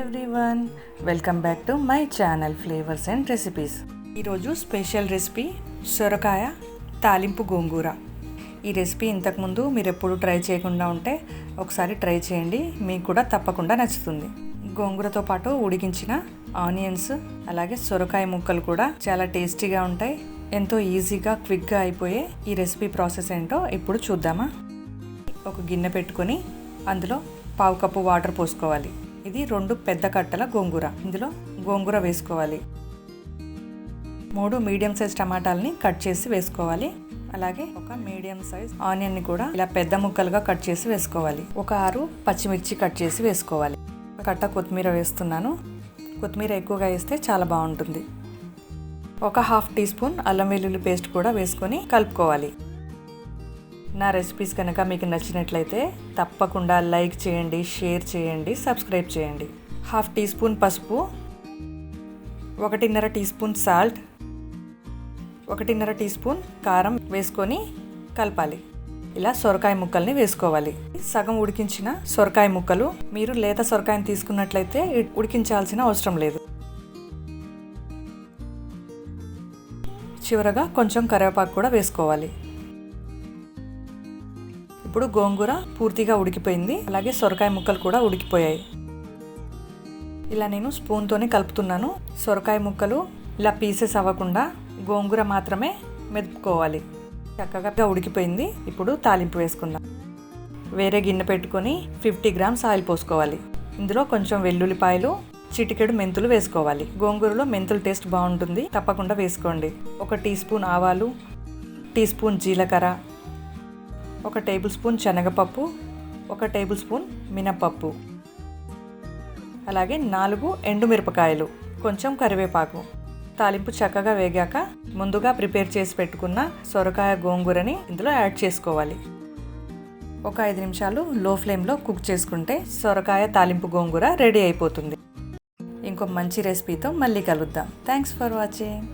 Everyone welcome back to my channel flavours and recipes. ఈరోజు special recipe సొరకాయ తాలింపు గోంగూర. ఈ రెసిపీ ఇంతకుముందు మీరు ఎప్పుడు ట్రై చేయకుండా ఉంటే ఒకసారి ట్రై చేయండి మీకు కూడా తప్పకుండా నచ్చుతుంది. గోంగూరతో పాటు ఉడికించిన ఆనియన్స్ అలాగే సొరకాయ ముక్కలు కూడా చాలా టేస్టీగా ఉంటాయి. ఎంతో ఈజీగా క్విక్గా అయిపోయే ఈ రెసిపీ ప్రాసెస్ ఏంటో ఇప్పుడు చూద్దామా? ఒక గిన్నె పెట్టుకొని అందులో పావు కప్పు వాటర్ పోసుకోవాలి. ఇది రెండు పెద్ద కట్టల గోంగూర. ఇందులో గోంగూర వేసుకోవాలి. మూడు మీడియం సైజ్ టమాటాలని కట్ చేసి వేసుకోవాలి. అలాగే ఒక మీడియం సైజ్ ఆనియన్ని కూడా ఇలా పెద్ద ముక్కలుగా కట్ చేసి వేసుకోవాలి. ఒక ఆరు పచ్చిమిర్చి కట్ చేసి వేసుకోవాలి. ఒక కట్ట కొత్తిమీర వేస్తున్నాను. కొత్తిమీర ఎక్కువగా వేస్తే చాలా బాగుంటుంది. ఒక హాఫ్ టీ స్పూన్ అల్లం వెల్లుల్లి పేస్ట్ కూడా వేసుకొని కలుపుకోవాలి. నా రెసిపీస్ కనుక మీకు నచ్చినట్లయితే తప్పకుండా లైక్ చేయండి షేర్ చేయండి సబ్స్క్రైబ్ చేయండి. హాఫ్ టీ స్పూన్ పసుపు ఒకటిన్నర టీ స్పూన్ సాల్ట్ ఒకటిన్నర టీ స్పూన్ కారం వేసుకొని కలపాలి. ఇలా సొరకాయ ముక్కల్ని వేసుకోవాలి. సగం ఉడికించిన సొరకాయ ముక్కలు మీరు లేత సొరకాయని తీసుకున్నట్లయితే ఉడికించాల్సిన అవసరం లేదు. చివరగా కొంచెం కరివేపాకు కూడా వేసుకోవాలి. ఇప్పుడు గోంగూర పూర్తిగా ఉడికిపోయింది. అలాగే సొరకాయ ముక్కలు కూడా ఉడికిపోయాయి. ఇలా నేను స్పూన్తోనే కలుపుతున్నాను. సొరకాయ ముక్కలు ఇలా పీసెస్ అవ్వకుండా గోంగూర మాత్రమే మెదుపుకోవాలి. చక్కగా ఉడికిపోయింది. ఇప్పుడు తాలింపు వేసుకుందాం. వేరే గిన్నె పెట్టుకొని ఫిఫ్టీ గ్రామ్స్ ఆయిల్ పోసుకోవాలి. ఇందులో కొంచెం వెల్లుల్లిపాయలు చిటికెడు మెంతులు వేసుకోవాలి. గోంగూరలో మెంతుల టేస్ట్ బాగుంటుంది. తప్పకుండా వేసుకోండి. ఒక టీ స్పూన్ ఆవాలు టీ స్పూన్ జీలకర్ర ఒక టేబుల్ స్పూన్ శనగపప్పు ఒక టేబుల్ స్పూన్ మినపప్పు అలాగే నాలుగు ఎండుమిరపకాయలు కొంచెం కరివేపాకు. తాలింపు చక్కగా వేగాక ముందుగా ప్రిపేర్ చేసి పెట్టుకున్న సొరకాయ గోంగూరని ఇందులో యాడ్ చేసుకోవాలి. ఒక ఐదు నిమిషాలు లో ఫ్లేమ్లో కుక్ చేసుకుంటే సొరకాయ తాలింపు గోంగూర రెడీ అయిపోతుంది. ఇంకో మంచి రెసిపీతో మళ్ళీ కలుద్దాం. Thanks for watching.